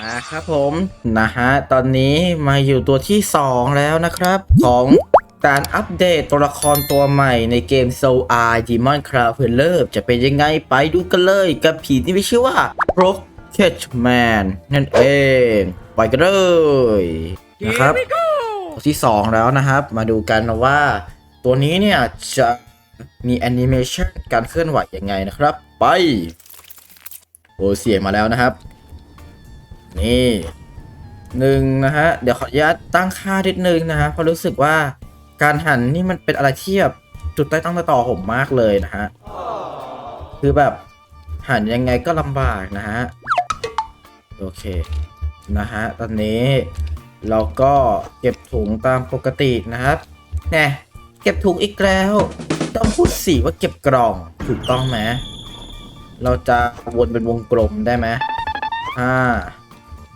มาครับผมนะฮะตอนนี้มาอยู่ตัวที่ 2 แล้วนะครับ ของการอัปเดตตัวละครตัวใหม่ในเกม Soul Eye Demon Cloud p e l e r จะเป็นยังไงไปดูกันเลยกับผีที่มีชื่อว่า Rocket Man นั่นเอง ไปกันเลยนะครับตัวที่ 2 แล้วนะครับ มาดูกันว่า ตัวนี้เนี่ย จะมีแอนิเมชันการเคลื่อนไหวยังไงนะครับ ไป โอ้เสียงมาแล้วนะครับ นี่หนึ่งนะฮะ เดี๋ยวขออนุญาตตั้งค่านิดนึงนะฮะเพราะรู้สึกว่าการหันนี่มันเป็นอะไรที่แบบจุดใต้ตั้งต่อผมมากเลยนะฮะคือแบบหันยังไงก็ลำบากนะฮะโอเคนะฮะตอนนี้เราก็เก็บถุงตามปกตินะครับแน่เก็บถุงอีกแล้ว ต้องพูดสิว่าเก็บกล่องถูกต้องไหมเราจะวนเป็นวงกลมได้ไหมห้า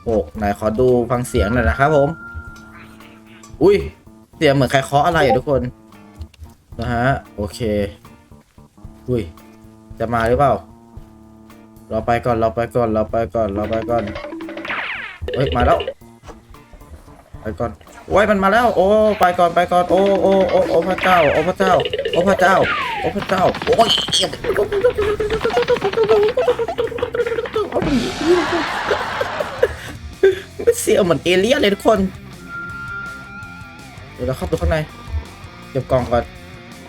หกไหนขอดูฟังเสียงหน่อยนะครับผม อุ้ย เสียงเหมือนใครเคาะอะไรอะทุกคน นะฮะ โอเค อุ้ย จะมาหรือเปล่า เราไปก่อน เราไปก่อน เราไปก่อน เราไปก่อน เฮ้ย มาแล้ว ไปก่อนโอ้ยมันมาแล้ว โอ้ ไปก่อน ไปก่อน โอ้ โอ้ โอ้ โอ้พระเจ้า โอ้พระเจ้า โอ้พระเจ้า โอ้พระเจ้า โอ้ย เสียเหมือนเอเลี่ยนเลยทุกคน เดี๋ยวเราเข้าไปข้างใน เก็บกล่องก่อน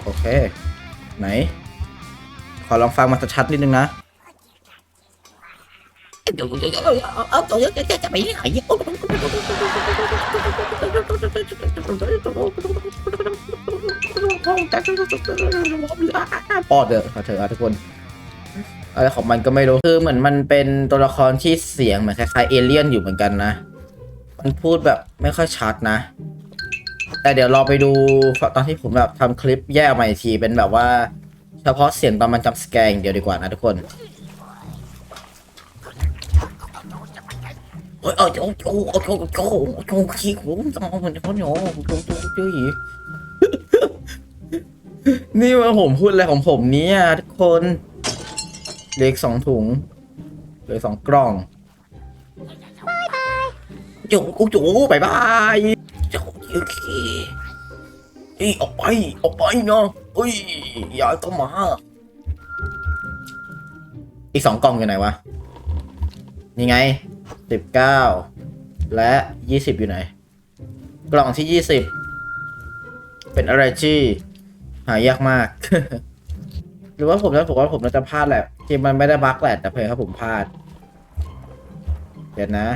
โอเค ไหน ขอลองฟังมันชัดๆนิดนึงนะเอาตัวจะจะไปไหนปอดเถอะขอเถอะทุกคนอะไรของมันก็ไม่รู้ คือเหมือนมันเป็นตัวละครที่เสียงเหมือนคล้ายๆเอเลี่ยนอยู่เหมือนกันนะ มันพูดแบบไม่ค่อยชัดนะ แต่เดี๋ยวเราไปดูตอนที่ผมแบบทำคลิปแยกมาอีกทีเป็นแบบว่า เฉพาะเสียงตอนมันจำสแกนอย่างเดียวดีกว่านะทุกคนโอ้ยโอ้ยโอ้ยโอ้ยโอ้ยโอ้ยโอ้ยโอ้ยขี้ผมต้องมันเขาหนูผมต้องจุ้ยนี่ว่าผมพูดอะไรของผมเนี้ทุกคนเลืออกสองถุงเลืออกสองกล่อง จุ๊กูจุ๊บายบายจุ๊ยูขี้เอ้ยออกไปออกไปเนาะเอ้ยอย่าเข้ามา อีกสองกล่องอยู่ไหนวะ นี่ไงสิบเก้าและยี่สิบอยู่ไหน กล่องที่ยี่สิบเป็นอะไรที่หายากมาก หรือว่าผมนะผมว่าผมน่าจะพลาดแหละจริงมันไม่ได้บั๊กแหละแต่เพียงครับผมพลาด เดี๋ยวนะ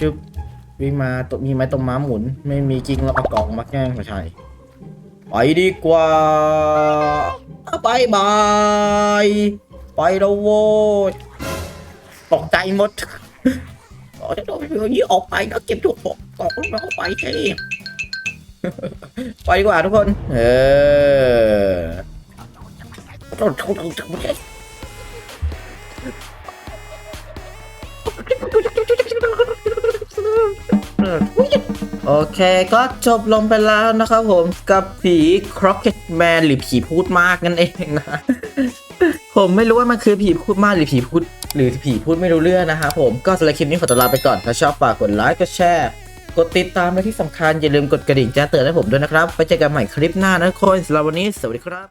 จุ๊บวิ่งมาตมีไม้ตรงม้าหมุน ไม่มีจริงแล้วเอากล่องมาแกล้งไม่ใช่ไปดีกว่าบายบายไปแล้วโว้ยตกใจหมดโอ้ยโดนอย่างนี้ออกไปแล้วเก็บทุกของกล่องแล้วไปใช่ไปดีกว่าทุกคน เออ โอเคก็จบลงไปแล้วนะครับผมกับผีครอกเก็ตแมนหรือผีพูดมากนั่นเองนะ ผมไม่รู้ว่ามันคือผีพูดมากหรือผีพูด หรือผีพูดไม่รู้เรื่องนะครับผมก็สำหรับคลิปนี้ขอตัวลาไปก่อนถ้าชอบฝากกดไลค์กดแชร์กดติดตามและที่สำคัญอย่าลืมกดกระดิ่งแจ้งเตือนให้ผมด้วยนะครับ ไปเจอกันใหม่คลิปหน้านะทุกคนสำหรับวันนี้ สวัสดีครับ